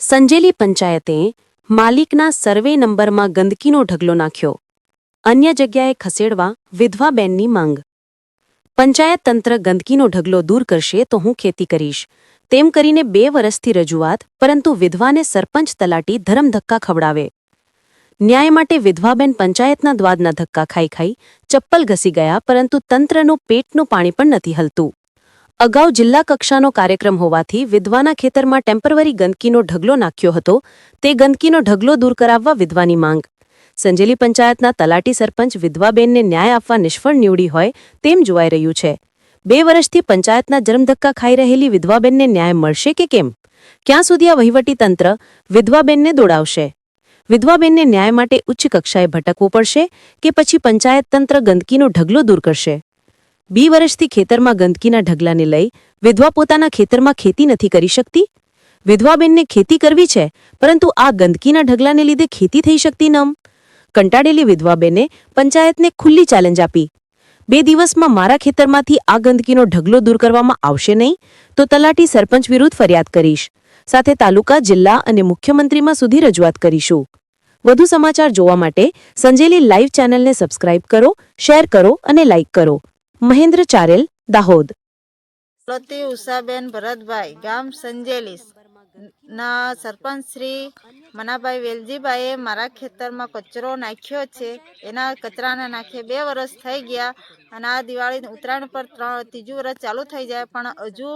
સંજેલી પંચાયતે માલિકના સર્વે નંબરમાં ગંદકીનો ઢગલો નાખ્યો. અન્ય જગ્યાએ ખસેડવા વિધવાબેનની માંગ. પંચાયત તંત્ર ગંદકીનો ઢગલો દૂર કરશે તો હું ખેતી કરીશ. તેમ કરીને બે વર્ષથી રજૂઆત, પરંતુ વિધવાને સરપંચ તલાટી ધરમધક્કા ખવડાવે. ન્યાય માટે વિધવાબેન પંચાયતના દ્વાદના ધક્કા ખાઈ ખાઈ ચપ્પલ ઘસી ગયા, પરંતુ તંત્રનું પેટનું પાણી પણ નથી હલતું. અગાઉ જિલ્લા કક્ષાનો કાર્યક્રમ હોવાથી વિધવાના ખેતરમાં ટેમ્પરરી ગંદકીનો ઢગલો નાખ્યો હતો. તે ગંદકીનો ઢગલો દૂર કરાવવા વિધવાની માંગ. સંજેલી પંચાયતના તલાટી સરપંચ વિધવાબેનને ન્યાય આપવા નિષ્ફળ નીવડી હોય તેમ જોવાઈ રહ્યું છે. બે વર્ષથી પંચાયતના જન્મધક્કા ખાઈ રહેલી વિધવાબેનને ન્યાય મળશે કે કેમ? ક્યાં સુધી આ વહીવટી તંત્ર વિધવાબેનને દોડાવશે? વિધવાબેનને ન્યાય માટે ઉચ્ચ કક્ષાએ ભટકવું પડશે કે પછી પંચાયત તંત્ર ગંદકીનો ઢગલો દૂર કરશે? બી વર્ષથી ખેતરમાં ગંદકીના ઢગલાને લઈ વિધવા પોતાના ખેતરમાં ખેતી નથી કરી શકતી? વિધવાબેનને ખેતી કરવી છે, પરંતુ આ ગંદકીના ઢગલાને લીધે ખેતી થઈ શકતી નમ? કંટાળેલી વિધવાબેને પંચાયતને ખુલ્લી ચેલેન્જ આપી. બે દિવસમાં મારા ખેતરમાંથી આ ગંદકીનો ઢગલો દૂર કરવામાં આવશે નહીં? તો તલાટી સરપંચ વિરુદ્ધ ફરિયાદ કરીશ. સાથે તાલુકા, જિલ્લા અને મુખ્યમંત્રીમાં સુધી રજૂઆત કરીશું. વધુ સમાચાર જોવા માટે સંજેલી લાઈવ ચેનલને સબસ્ક્રાઇબ કરો, શેર કરો અને લાઇક કરો. મહેન્દ્ર ચારેલ, દાહોદ. પ્રતિ ઉષાબેન ભરતભાઈ, ગામ સંજેલીસ ના, સરપંચ શ્રી મનાભાઈ વેલજીભાઈએ મારા ખેતરમાં કચરો નાખ્યો છે. એના કચરાના નાખે બે વર્ષ થઈ ગયા અને આ દિવાળી ઉત્તરાયણ પર ત્રણ ત્રીજું વર્ષ ચાલુ થઈ જાય. પણ હજુ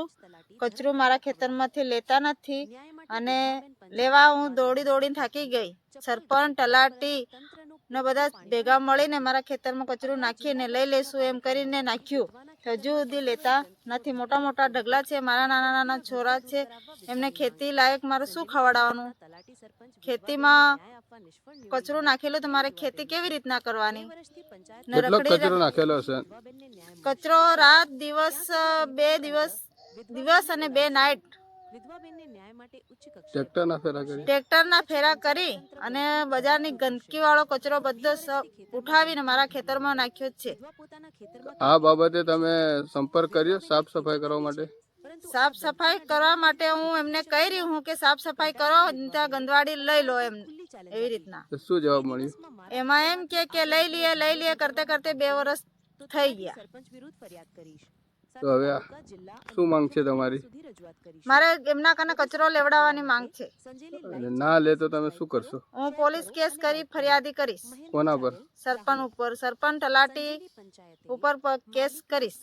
કચરું મારા ખેતરમાંથી લેતા નથી અને લેવા હું દોડી દોડીને થાકી ગઈ. સરપંચ તલાટી ને બધા ભેગા મળીને મારા ખેતરમાં કચરું નાખીને લઈ લેશું એમ કરીને નાખ્યું. હજુ સુધી લેતા નથી. મોટા મોટા ઢગલા છે. મારા નાના નાના છોરા છે. એમને ખેતી લાયક મારે શું ખવડાવવાનું? ખેતીમાં કચરું નાખેલું તો મારે ખેતી કેવી રીતના કરવાની? કચરો નાખેલો છે કચરો રાત દિવસ બે દિવસ દિવસ અને બે ફેરા કરી? ટ્રેક્ટરના ફેરા કરી અને બજારની ગંદકી વાળો કચરો બધો ઉઠાવીને મારા ખેતરમાં નાખ્યો જ છે. આ બાબતે તમે સંપર્ક કર્યો સાફ સફાઈ કરવા માટે? સાફ સફાઈ કરવા માટે હું એમને કહી રહી હું કે સાફ સફાઈ કરો ત્યાં ગંદવાડી લઈ લો એમ એવી રીતના. શું જવાબ મળ્યો? એમાં એમ કે કે લઈ લઈએ લઈ લઈએ કરતે કરતે બે વર્ષ થઈ ગયા. તો હવે શું માંગ છે તમારી? મારે એમના કને કચરો લેવડાવવાની માંગ છે. ના લે તો તમે શું કરશો? હું પોલીસ કેસ કરી ફરિયાદી કરીશ. કોના પર? સરપંચ ઉપર સરપંચ તલાટી ઉપર કેસ કરીશ.